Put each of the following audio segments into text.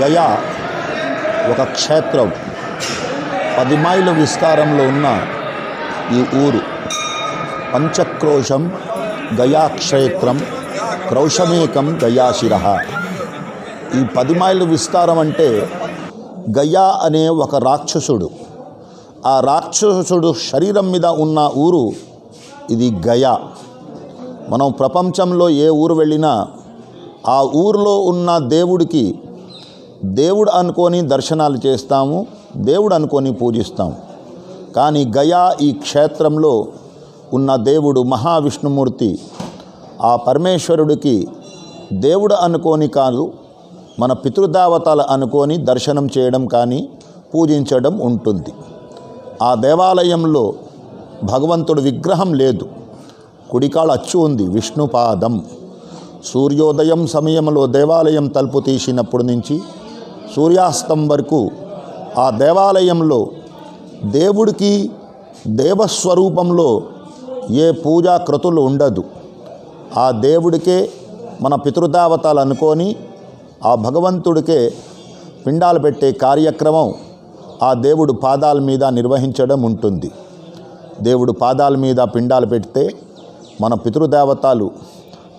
గయా ఒక క్షేత్రం. పది మైళ్ళ విస్తారంలో ఉన్న ఈ ఊరు. పంచక్రోశం గయాక్షేత్రం క్రౌశమేకం గయాశిర ఈ పది మైళ్ళ విస్తారం అంటే గయా అనే ఒక రాక్షసుడు. ఆ రాక్షసుడు శరీరం మీద ఉన్న ఊరు ఇది గయా. మనం ప్రపంచంలో ఏ ఊరు వెళ్ళినా ఆ ఊరిలో ఉన్న దేవుడికి దేవుడు అనుకొని దర్శనాలు చేస్తాము దేవుడు అనుకొని పూజిస్తాము. కానీ గయా ఈ క్షేత్రంలో ఉన్న దేవుడు మహావిష్ణుమూర్తి ఆ పరమేశ్వరుడికి దేవుడు అనుకోని కాదు మన పితృదేవతలు అనుకొని దర్శనం చేయడం కానీ పూజించడం ఉంటుంది. ఆ దేవాలయంలో భగవంతుడు విగ్రహం లేదు. కుడికాల అచ్చు ఉంది విష్ణుపాదం. సూర్యోదయం సమయంలో దేవాలయం తలుపు తీసినప్పటి నుంచి సూర్యాస్తం వరకు ఆ దేవాలయంలో దేవుడికి దేవస్వరూపంలో ఏ పూజా క్రతులు ఉండదు. ఆ దేవుడికే మన పితృదేవతలు అనుకొని ఆ భగవంతుడికే పిండాలు పెట్టే కార్యక్రమం ఆ దేవుడు పాదాల మీద నిర్వహించడం ఉంటుంది. దేవుడు పాదాల మీద పిండాలు పెడితే మన పితృదేవతలు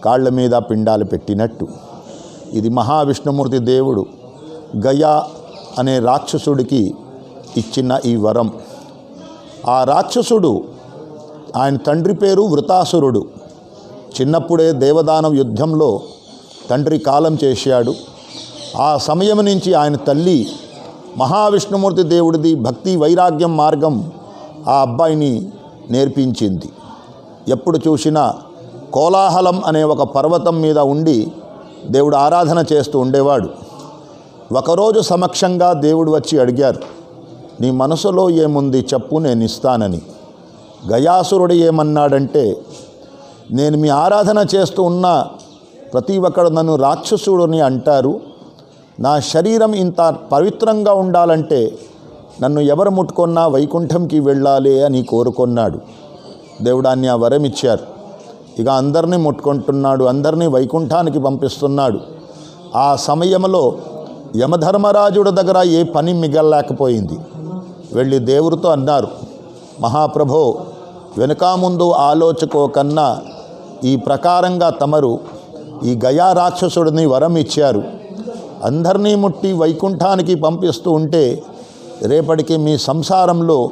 కాళ్ళ మీద పిండాలు పెట్టినట్టు. ఇది మహావిష్ణుమూర్తి దేవుడు గయా అనే రాక్షసుడికి ఇచ్చిన ఈ వరం. ఆ రాక్షసుడు ఆయన తండ్రి పేరు వృతాసురుడు. చిన్నప్పుడే దేవదానం యుద్ధంలో తండ్రి కాలం చేశాడు. ఆ సమయం నుంచి ఆయన తల్లి మహావిష్ణుమూర్తి దేవుడిది భక్తి వైరాగ్యం మార్గం ఆ అబ్బాయిని నేర్పించింది. ఎప్పుడు చూసినా కోలాహలం అనే ఒక పర్వతం మీద ఉండి దేవుడు ఆరాధన చేస్తూ ఉండేవాడు. ఒకరోజు సమక్షంగా దేవుడు వచ్చి అడిగారు నీ మనసులో ఏముంది? చెప్పు నేను ఇస్తానని. గయాసురుడు ఏమన్నాడంటే నేను మీ ఆరాధన చేస్తూ ఉన్న ప్రతి ఒక్కడు నన్ను రాక్షసుడుని అంటారు. నా శరీరం ఇంత పవిత్రంగా ఉండాలంటే నన్ను ఎవరు ముట్టుకున్నా వైకుంఠంకి వెళ్ళాలి అని కోరుకున్నాడు. దేవుడాన్ని ఆ వరం ఇచ్చారు. ఇక అందరినీ ముట్టుకుంటున్నాడు అందరినీ వైకుంఠానికి పంపిస్తున్నాడు. ఆ సమయంలో యమధర్మరాజుడి దగ్గర ఏ పని మిగల్లేకపోయింది. వెళ్ళి దేవుడితో అన్నారు మహాప్రభో వెనుక ముందు ఆలోచుకోకన్నా ఈ ప్రకారంగా తమరు ఈ గయా రాక్షసుడిని వరం ఇచ్చారు. అందరినీ ముట్టి వైకుంఠానికి పంపిస్తూ ఉంటే రేపటికి మీ సంసారంలో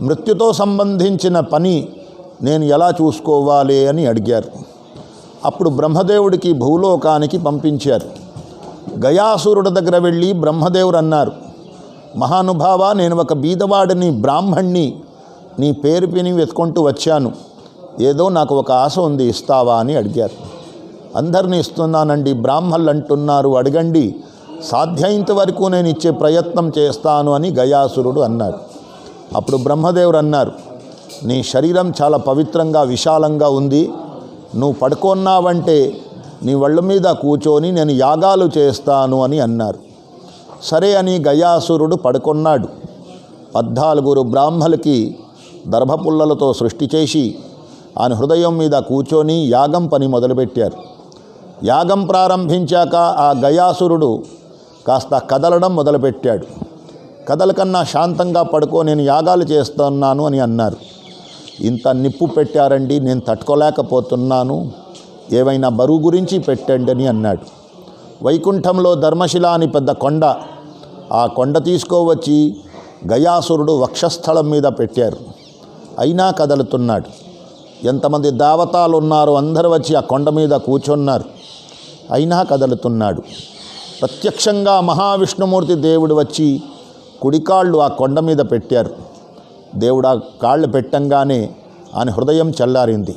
మృత్యుతో సంబంధించిన పని నేను ఎలా చూసుకోవాలి అని అడిగారు. అప్పుడు బ్రహ్మదేవుడికి భూలోకానికి పంపించారు. గయాసురుడి దగ్గర వెళ్ళి బ్రహ్మదేవుడు అన్నారు మహానుభావ నేను ఒక బీదవాడిని బ్రాహ్మణ్ణి నీ పేరు పిని వెతుకుంటూ వచ్చాను. ఏదో నాకు ఒక ఆశ ఉంది ఇస్తావా? అని అడిగారు. అందరినీ ఇస్తున్నానండి బ్రాహ్మణులు అంటున్నారు అడగండి. సాధ్యమైనంత వరకు నేను ఇచ్చే ప్రయత్నం చేస్తాను అని గయాసురుడు అన్నాడు. అప్పుడు బ్రహ్మదేవుడు అన్నారు నీ శరీరం చాలా పవిత్రంగా విశాలంగా ఉంది. నువ్వు పడుకున్నావంటే నీ వాళ్ళ మీద కూర్చొని నేను యాగాలు చేస్తాను అని అన్నారు. సరే అని గయాసురుడు పడుకున్నాడు. పద్నాలుగురు బ్రాహ్మలకి దర్భపుల్లలతో సృష్టి చేసి ఆయన హృదయం మీద కూర్చొని యాగం పని మొదలుపెట్టారు. యాగం ప్రారంభించాక ఆ గయాసురుడు కాస్త కదలడం మొదలుపెట్టాడు. కదలకన్నా శాంతంగా పడుకో నేను యాగాలు చేస్తున్నాను అని అన్నారు. ఇంత నిప్పు పెట్టారండి నేను తట్టుకోలేకపోతున్నాను. ఏవైనా బరువు గురించి పెట్టండి అన్నాడు. వైకుంఠంలో ధర్మశిల అని పెద్ద కొండ. ఆ కొండ తీసుకోవచ్చి గయాసురుడు వక్షస్థలం మీద పెట్టారు. అయినా కదలుతున్నాడు. ఎంతమంది దావతాలు ఉన్నారో అందరూ వచ్చి ఆ కొండ మీద కూర్చున్నారు. అయినా కదలుతున్నాడు. ప్రత్యక్షంగా మహావిష్ణుమూర్తి దేవుడు వచ్చి కుడికాళ్ళు ఆ కొండ మీద పెట్టారు. దేవుడు ఆ కాళ్ళు పెట్టంగానే ఆయన హృదయం చల్లారింది.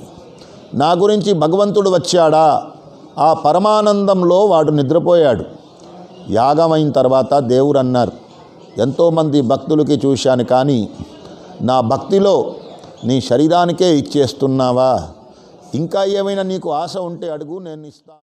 నా గురించి భగవంతుడు వచ్చాడా? ఆ పరమానందంలో వాడు నిద్రపోయాడు. యాగమైన తర్వాత దేవుడు అన్నారు ఎంతోమంది భక్తులకి చూశాను కానీ నా భక్తిలో నీ శరీరానికే ఇచ్చేస్తున్నావా? ఇంకా ఏమైనా నీకు ఆశ ఉంటే అడుగు నేను ఇస్తాను.